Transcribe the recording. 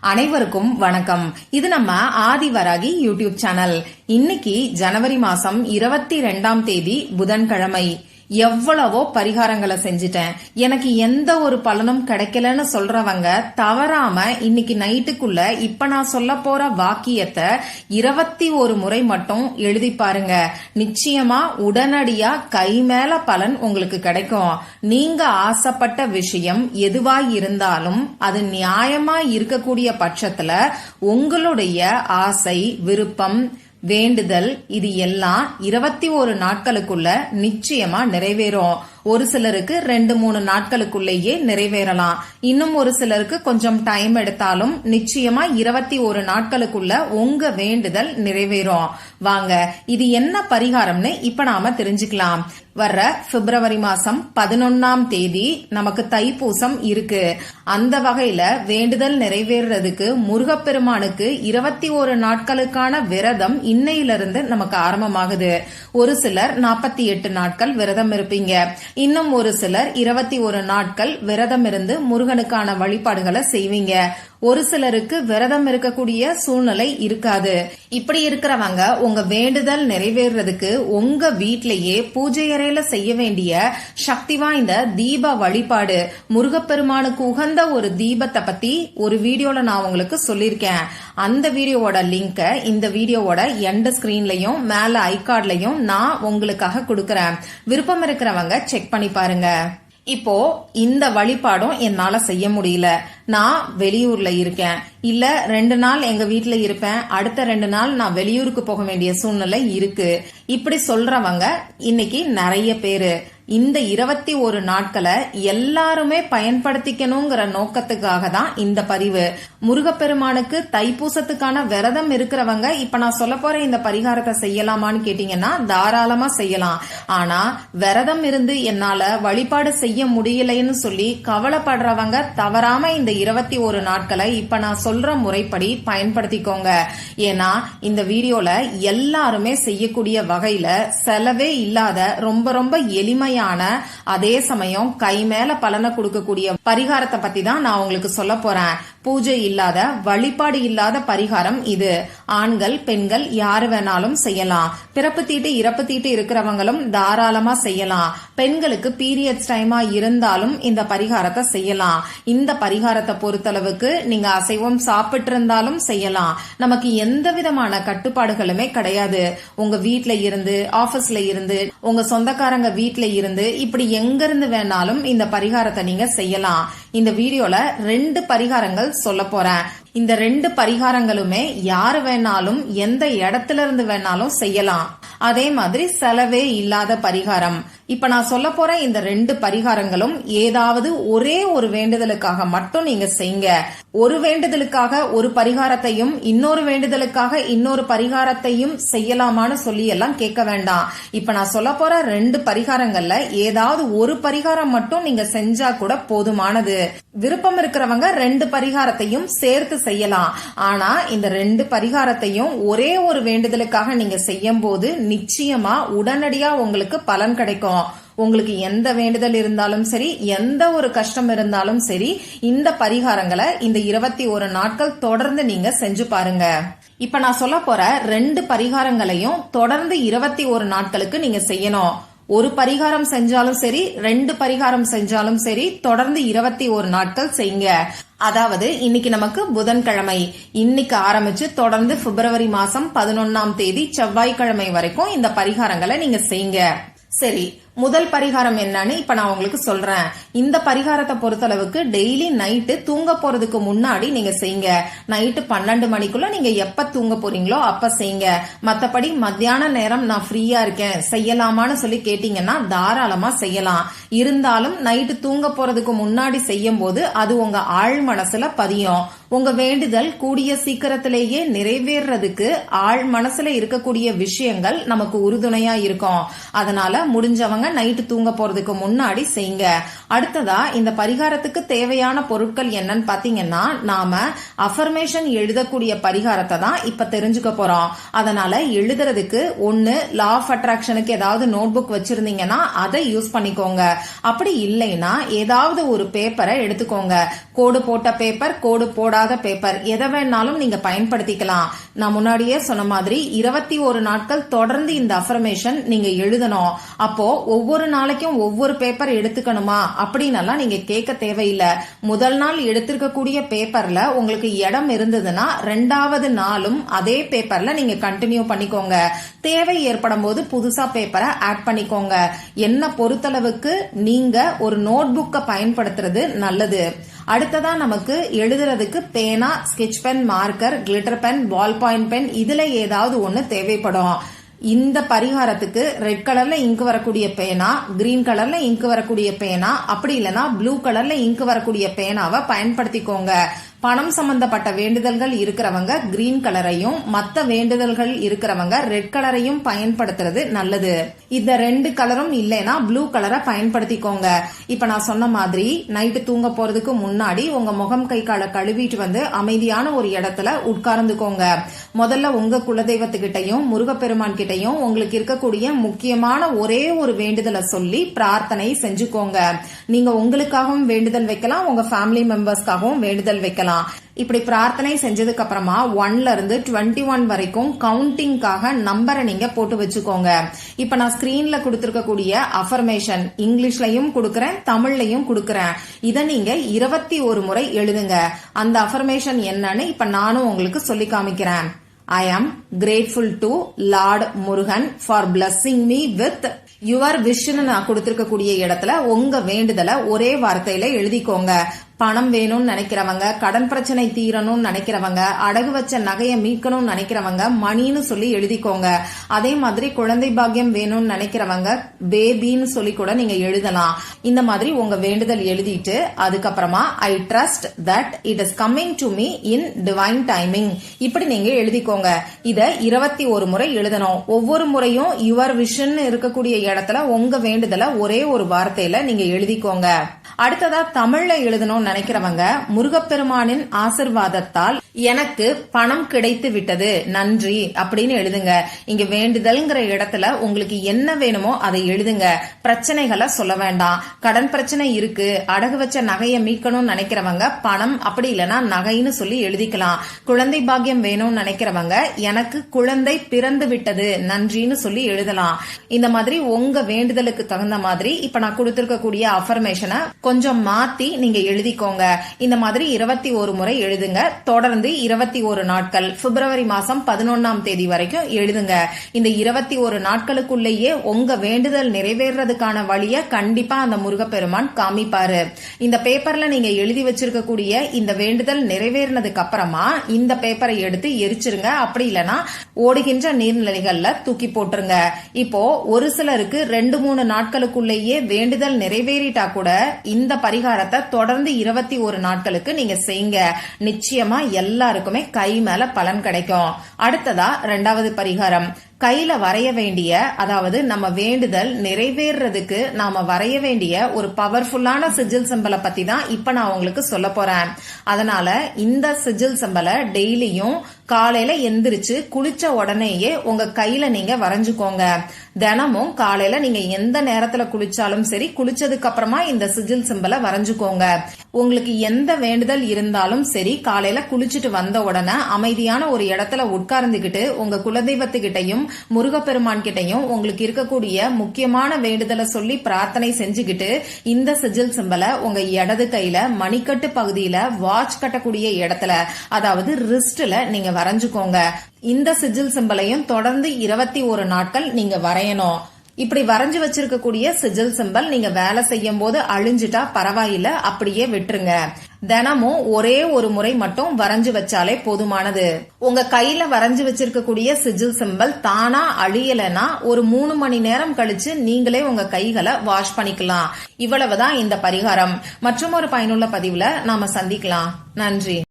அனைவருக்கும் வணக்கம். இது நம்ம ஆதிவராகி யூடியூப் சேனல். இன்னைக்கு ஜனவரி மாசம் இருபத்தி ரெண்டாம் தேதி புதன்கிழமை. எவ்வளவோ பரிகாரங்களை செஞ்சுட்டேன். எனக்கு எந்த ஒரு பலனும் கிடைக்கலன்னு சொல்றவங்க தவறாம இன்னைக்கு நைட்டுக்குள்ள இப்ப நான் சொல்ல போற வாக்கியத்தை இருபத்தி ஒரு முறை மட்டும் எழுதி பாருங்க. நிச்சயமா உடனடியா கை மேல பலன் உங்களுக்கு கிடைக்கும். நீங்க ஆசைப்பட்ட விஷயம் எதுவாய் இருந்தாலும் அது நியாயமா இருக்கக்கூடிய பட்சத்துல உங்களுடைய ஆசை விருப்பம் வேண்டுதல் இது எல்லாம் இருபத்தி ஒரு நாட்களுக்குள்ள நிச்சயமா நிறைவேறும். ஒரு சிலருக்கு ரெண்டு மூணு நாட்களுக்குள்ளேயே நிறைவேறலாம். இன்னும் ஒரு சிலருக்கு கொஞ்சம் டைம் எடுத்தாலும் நிச்சயமா இருபத்தி ஒரு நாட்களுக்குள்ள உங்க வேண்டுதல் நிறைவேறும். வாங்க இது என்ன பரிகாரம்னு இப்ப நாம தெரிஞ்சுக்கலாம். வர்ற பிப்ரவரி மாசம் பதினொன்னாம் தேதி நமக்கு தைப்பூசம் இருக்கு. அந்த வகையில வேண்டுதல் நிறைவேறதுக்கு முருகப்பெருமானுக்கு இருபத்தி ஒரு நாட்களுக்கான விரதம் இன்னையிலிருந்து நமக்கு ஆரம்பமாகுது. ஒரு சிலர் நாற்பத்தி எட்டு நாட்கள் விரதம் இருப்பீங்க. இன்னும் ஒரு சிலர் இருபத்தி ஒரு நாட்கள் விரதம் இருந்து முருகனுக்கான வழிபாடுகளை செய்வீங்க. ஒரு சிலருக்கு விரதம் இருக்கக்கூடிய சூழ்நிலை இருக்காது. இப்படி இருக்கிறவங்க உங்க வேண்டுதல் நிறைவேறதுக்கு உங்க வீட்லயே பூஜை அறையில செய்ய வேண்டிய சக்தி வாய்ந்த தீப வழிபாடு. முருகப்பெருமானுக்கு உகந்த ஒரு தீபத்தை பத்தி ஒரு வீடியோல நான் உங்களுக்கு சொல்லியிருக்கேன். அந்த வீடியோவோட லிங்கை இந்த வீடியோவோட எண்ட் ஸ்கிரீன்லயும் மேல ஐகார்ட்லையும் நான் உங்களுக்காக கொடுக்கறேன். விருப்பம் இருக்கிறவங்க செக் பண்ணி பாருங்க. இப்போ இந்த வழிபாடும் என்னால செய்ய முடியல. நான் வெளியூர்ல இருக்கேன். இல்ல ரெண்டு நாள் எங்க வீட்டுல இருப்பேன். அடுத்த ரெண்டு நாள் நான் வெளியூருக்கு போக வேண்டிய சூழ்நிலை இருக்கு. இப்படி சொல்றவங்க இன்னைக்கு நிறைய பேரு. இந்த இருபத்தி ஒரு நாட்களை எல்லாருமே பயன்படுத்திக்கணுங்கிற நோக்கத்துக்காக தான் இந்த பதிவு. முருகப்பெருமானுக்கு தைப்பூசத்துக்கான விரதம் இருக்கிறவங்க இப்ப நான் சொல்ல போற இந்த பரிகாரத்தை செய்யலாமான்னு கேட்டீங்கன்னா தாராளமா செய்யலாம். ஆனா விரதம் இருந்து என்னால வழிபாடு செய்ய முடியலைன்னு சொல்லி கவலைப்படுறவங்க தவறாம இந்த இருபத்தி ஒரு நாட்களை இப்ப நான் சொல்ற முறைப்படி பயன்படுத்திக்கோங்க. ஏன்னா இந்த வீடியோல எல்லாருமே செய்யக்கூடிய வகையில செலவே இல்லாத ரொம்ப ரொம்ப எளிமையான அதே சமயம் கை மேல பலனை கொடுக்கக்கூடிய பரிகாரத்தை பத்தி தான் நான் உங்களுக்கு சொல்ல போறேன். பூஜை இல்லாத வழிபாடு இல்லாத பரிகாரம் இது. ஆண்கள் பெண்கள் யாரு வேணாலும் செய்யலாம். பிறப்பு தீட்டு இறப்பு தீட்டு இருக்கிறவங்களும் தாராளமா செய்யலாம். பெண்களுக்கு பீரியட்ஸ் டைமா இருந்தாலும் இந்த பரிகாரத்தை செய்யலாம். இந்த பரிகாரத்தை பொறுத்தளவுக்கு நீங்க அசைவம் சாப்பிட்டு இருந்தாலும் செய்யலாம். நமக்கு எந்த விதமான கட்டுப்பாடுகளுமே கிடையாது. உங்க வீட்ல இருந்து ஆபீஸ்ல இருந்து உங்க சொந்தக்காரங்க வீட்ல இருந்து இப்படி எங்க இருந்து வேணாலும் இந்த பரிகாரத்தை நீங்க செய்யலாம். இந்த வீடியோல ரெண்டு பரிகாரங்கள் சொல்ல போறேன். இந்த ரெண்டு பரிகாரங்களுமே யாரு வேணாலும் எந்த இடத்துல இருந்து வேணாலும் செய்யலாம். அதே மாதிரி செலவே இல்லாத பரிகாரம். இப்ப நான் சொல்ல போற இந்த ரெண்டு பரிகாரங்களும் ஏதாவது ஒரே ஒரு வேண்டுதலுக்காக மட்டும் நீங்க செய்யுங்க. ஒரு வேண்டுதலுக்காக ஒரு பரிகாரத்தையும் இன்னொரு வேண்டுதலுக்காக இன்னொரு பரிகாரத்தையும் செய்யலாமான்னு சொல்லி எல்லாம் கேட்க வேண்டாம். இப்ப நான் சொல்ல போற ரெண்டு பரிகாரங்கள்ல ஏதாவது ஒரு பரிகாரம் மட்டும் நீங்க செஞ்சா கூட போதுமானது. விருப்பம் இருக்கிறவங்க ரெண்டு பரிகாரத்தையும் சேர்த்து செய்யலாம். ஆனா இந்த ரெண்டு பரிகாரத்தையும் ஒரே ஒரு வேண்டுதலுக்காக நீங்க செய்யும் போது நிச்சயமா உடனடியா உங்களுக்கு பலன் கிடைக்கும். உங்களுக்கு எந்த வேண்டுதல் இருந்தாலும் சரி எந்த ஒரு கஷ்டம் இருந்தாலும் சரி இந்த பரிகாரங்களை இந்த இருபத்தி ஒரு நாட்கள் தொடர்ந்து நீங்க செஞ்சு பாருங்க. இப்ப நான் சொல்ல போற ரெண்டு பரிகாரங்களையும் தொடர்ந்து இருபத்தி ஒரு நாட்களுக்கு நீங்க செய்யணும். ஒரு பரிகாரம் செஞ்சாலும் சரி ரெண்டு பரிகாரம் செஞ்சாலும் சரி தொடர்ந்து இருபத்தி ஒரு நாட்கள் செய்யுங்க. அதாவது இன்னைக்கு நமக்கு புதன்கிழமை. இன்னைக்கு ஆரம்பிச்சு தொடர்ந்து பிப்ரவரி மாசம் பதினொன்னாம் தேதி செவ்வாய்க்கிழமை வரைக்கும் இந்த பரிகாரங்களை நீங்க செய்யுங்க. சரி முதல் பரிகாரம் என்னன்னு இப்ப நான் உங்களுக்கு சொல்றேன். இந்த பரிகாரத்தை பொறுத்தளவுக்கு டெய்லி நைட்டு தூங்க போறதுக்கு முன்னாடி நீங்க செய்யுங்க. நைட்டு பன்னெண்டு மணிக்குள்ள நீங்க எப்ப தூங்க போறீங்களோ அப்ப செய்யுங்க. மத்தபடி மத்தியான நேரம் நான் ஃப்ரீயா இருக்கேன். செய்யலாமான்னு சொல்லி கேட்டீங்கன்னா தாராளமா செய்யலாம். இருந்தாலும் நைட்டு தூங்க போறதுக்கு முன்னாடி செய்யும் போது அது உங்க ஆழ் மனசுல பதியும். உங்க வேண்டுதல் கூடிய சீக்கிரத்திலேயே நிறைவேறதுக்கு ஆழ் மனசுல இருக்கக்கூடிய விஷயங்கள் நமக்கு உறுதுணையா இருக்கும். அதனால முடிஞ்சவங்க நைட்டு தூங்க போறதுக்கு முன்னாடி செய்யுங்க அடுத்ததா இந்த பரிகாரத்துக்கு தேவையான பொருட்கள் என்னன்னு பாத்தீங்கன்னா நாம அஃபர்மேஷன் எழுதக்கூடிய பரிகாரத்தை தான் இப்ப தெரிஞ்சுக்க போறோம். அதனால எழுதுறதுக்கு ஒன்னு லா ஆஃப் அட்ராக்ஷனுக்கு ஏதாவது நோட் புக் வச்சிருந்தீங்கன்னா அதை யூஸ் பண்ணிக்கோங்க. அப்படி இல்லைன்னா ஏதாவது ஒரு பேப்பரை எடுத்துக்கோங்க. கோடு போட்ட பேப்பர் கோடு போடாத பேப்பர் எதை வேணாலும் நீங்க பயன்படுத்திக்கலாம். நான் முன்னாடியே சொன்ன மாதிரி இருபத்தி ஒரு நாட்கள் தொடர்ந்து இந்த அஃபர்மேஷன் நீங்க எழுதணும். அப்போ ஒவ்வொரு நாளைக்கும் ஒவ்வொரு பேப்பர் எடுத்துக்கணுமா? அப்படின்னு நீங்க கேட்க தேவையில்லை. முதல் நாள் எடுத்திருக்கக்கூடிய பேப்பர்ல உங்களுக்கு இடம் இருந்ததுன்னா ரெண்டாவது நாளும் அதே பேப்பர்ல நீங்க கண்டினியூ பண்ணிக்கோங்க. தேவை ஏற்படும் போது புதுசா பேப்பரை ஆட் பண்ணிக்கோங்க. என்ன பொறுத்தளவுக்கு நீங்க ஒரு நோட் புக்கை பயன்படுத்துறது நல்லது. அடுத்ததா நமக்கு எழுதுறதுக்கு பேனா sketch pen marker glitter pen ball point pen இதுல ஏதாவது ஒன்று தேவைப்படும். இந்த பரிகாரத்துக்கு ரெட் கலர்ல இங்கு வரக்கூடிய பேனா கிரீன் கலர்ல இங்கு வரக்கூடிய பேனா அப்படி இல்லைன்னா ப்ளூ கலர்ல இங்கு வரக்கூடிய பேனாவை பயன்படுத்திக்கோங்க. பணம் சம்பந்தப்பட்ட வேண்டுதல்கள் இருக்கிறவங்க கிரீன் கலரையும் மற்ற வேண்டுதல்கள் இருக்கிறவங்க ரெட் கலரையும் பயன்படுத்துறது நல்லது. இந்த ரெண்டு கலரும் இல்லைன்னா ப்ளூ கலரை பயன்படுத்திக்கோங்க. இப்ப நான் சொன்ன மாதிரி நைட்டு தூங்க போறதுக்கு முன்னாடி உங்க முகம் கை காலை கழுவிட்டு வந்து அமைதியான ஒரு இடத்துல உட்கார்ந்துக்கோங்க. முதல்ல உங்க குலதெய்வத்துக்கிட்டையும் முருகப்பெருமான் கிட்டையும் உங்களுக்கு இருக்கக்கூடிய முக்கியமான ஒரே ஒரு வேண்டுதலை சொல்லி பிரார்த்தனை செஞ்சுக்கோங்க. நீங்க உங்களுக்காகவும் வேண்டுதல் வைக்கலாம் உங்க ஃபேமிலி மெம்பர்ஸ்க்காகவும் வேண்டுதல் வைக்கலாம். இப்படி பிரார்த்தனை செஞ்சதுக்கு அப்புறமா ஒன்ல இருந்து டுவெண்ட்டி ஒன் வரைக்கும் கவுண்டிங்காக நம்பரை நீங்க போட்டு வச்சுக்கோங்க. இப்ப நான் ஸ்கிரீன்ல கொடுத்திருக்கக்கூடிய அஃபர்மேஷன் இங்கிலீஷ்லயும் கொடுக்கறேன் தமிழ்லயும் கொடுக்கறேன். இதை நீங்க இருபத்தி ஒரு முறை எழுதுங்க. அந்த அஃபர்மேஷன் என்னன்னு இப்ப நானும் உங்களுக்கு சொல்லி காமிக்கிறேன். I am grateful to lord Murugan for blessing me with your vision நான் கொடுத்திருக்கக்கூடிய இடத்துல உங்க வேண்டுதலை ஒரே வார்த்தையில எழுதிக்கோங்க. பணம் வேணும்னு நினைக்கிறவங்க கடன் பிரச்சனை தீரணும்னு நினைக்கிறவங்க அடகு வச்ச நகையை மீட்கணும்னு நினைக்கிறவங்க மணின்னு சொல்லி எழுதிக்கோங்க. அதே மாதிரி குழந்தை பாக்கியம் வேணும்னு நினைக்கிறவங்க பேபின்னு சொல்லி கூட நீங்க எழுதலாம். இந்த மாதிரி உங்க வேண்டுதல் எழுதிட்டு அதுக்கப்புறமா I trust that it is coming to me in divine timing இப்படி நீங்க எழுதிக்கோங்க. இத இருபத்தி ஒரு முறை எழுதணும். ஒவ்வொரு முறையும் யுவர் விஷன் இருக்கக்கூடிய இடத்துல உங்க வேண்டுதலை ஒரே ஒரு வார்த்தையில நீங்க எழுதிக்கோங்க. அடுத்ததா தமிழ்ல எழுதணும்னு நினைக்கிறவங்க முருகப்பெருமானின் ஆசிர்வாதத்தால் எனக்கு பணம் கிடைத்து விட்டது நன்றி அப்படின்னு எழுதுங்க. இங்க வேண்டுதல்ங்கிற இடத்துல உங்களுக்கு என்ன வேணுமோ அதை எழுதுங்க. பிரச்சனைகளை சொல்ல வேண்டாம். கடன் பிரச்சனை இருக்கு. அடகு வச்ச நகையை மீட்கணும்னு நினைக்கிறவங்க பணம் அப்படி இல்லைன்னா நகைன்னு சொல்லி எழுதிக்கலாம். குழந்தை பாக்கியம் வேணும்னு நினைக்கிறவங்க எனக்கு குழந்தை பிறந்து விட்டது நன்றின்னு சொல்லி எழுதலாம். இந்த மாதிரி உங்க வேண்டுதலுக்கு தகுந்த மாதிரி இப்ப நான் கொடுத்திருக்கக்கூடிய அஃபர்மேஷனை கொஞ்சம் மாத்தி நீங்க எழுதிக்கோங்க. இந்த மாதிரி இருபத்தி ஒரு முறை எழுதுங்க. தொடர்ந்து இருபத்தி ஒரு நாட்கள். பிப்ரவரி மாசம் பதினொன்னாம் தேதி வரைக்கும் எழுதுங்க. இந்த இருபத்தி ஒரு நாட்களுக்குள்ளேயே உங்க வேண்டுதல் நிறைவேறதுக்கான வழிய கண்டிப்பா அந்த முருகப்பெருமான் காமிப்பாரு. இந்த பேப்பர்ல நீங்க எழுதி வச்சிருக்கக்கூடிய இந்த வேண்டுதல் நிறைவேறினதுக்கு அப்புறமா இந்த பேப்பரை எடுத்து எரிச்சிருங்க. அப்படி இல்லைன்னா ஓடுகின்ற நீர்நிலைகள்ல தூக்கி போட்டுருங்க. இப்போ ஒரு சிலருக்கு ரெண்டு மூணு நாட்களுக்குள்ளேயே வேண்டுதல் நிறைவேறிட்டா கூட இந்த பரிகாரத்தை தொடர்ந்து இருபத்தி ஒரு நாட்களுக்கு நீங்க செய்யுங்க. நிச்சயமா எல்லாருக்குமே கை மேல பலன் கிடைக்கும். அடுத்ததா ரெண்டாவது பரிகாரம். கையில வரைய வேண்டிய அதாவது நம்ம வேண்டுதல் நிறைவேறதுக்கு நாம வரைய வேண்டிய ஒரு பவர்ஃபுல்லான சிஜில் சிம்பலை பத்தி தான் இப்ப நான் உங்களுக்கு சொல்ல போறேன். அதனால இந்த சிஜில் சிம்பலை டெய்லியும் காலையில எந்திரிச்சு குளிச்ச உடனேயே உங்க கையில நீங்க வரைஞ்சுக்கோங்க. தினமும் காலையில நீங்க எந்த நேரத்துல குளிச்சாலும் சரி குளிச்சதுக்கு அப்புறமா இந்த சிஜில் சிம்பலை வரைஞ்சுக்கோங்க. உங்களுக்கு எந்த வேண்டுதல் இருந்தாலும் சரி காலையில குளிச்சுட்டு வந்த உடனே அமைதியான ஒரு இடத்துல உட்கார்ந்துகிட்டு உங்க குலதெய்வத்துக்கிட்டையும் முருகப்பெருமான் கிட்டையும் உங்களுக்கு இருக்கக்கூடிய முக்கியமான வேண்டுதலை சொல்லி பிரார்த்தனை செஞ்சுக்கிட்டு இந்த சிஜில் சிம்பலை உங்க இடது கையில மணிக்கட்டு பகுதியில வாட்ச் கட்டக்கூடிய இடத்துல அதாவது ரிஸ்ட்ல நீங்க வரைஞ்சுக்கோங்க. இந்த சிஜில் சிம்பலையும் தொடர்ந்து இருபத்தி ஒரு நாட்கள் நீங்க வரையணும். இப்படி வரைஞ்சு வச்சிருக்கக்கூடிய சிஜில் சிம்பல் நீங்க வேலை செய்யும் போது அழிஞ்சிட்டா பரவாயில்ல அப்படியே விட்டுருங்க. தினமும் ஒரே ஒரு முறை மட்டும் வரைஞ்சு வச்சாலே போதுமானது. உங்க கையில வரைஞ்சு வச்சிருக்கக்கூடிய சிஜில் சிம்பல் தானா அழியலனா ஒரு மூணு மணி நேரம் கழிச்சு நீங்களே உங்க கைகளை வாஷ் பண்ணிக்கலாம். இவ்வளவுதான் இந்த பரிகாரம். மற்றும் ஒரு பயனுள்ள பதிவுல நாம சந்திக்கலாம். நன்றி.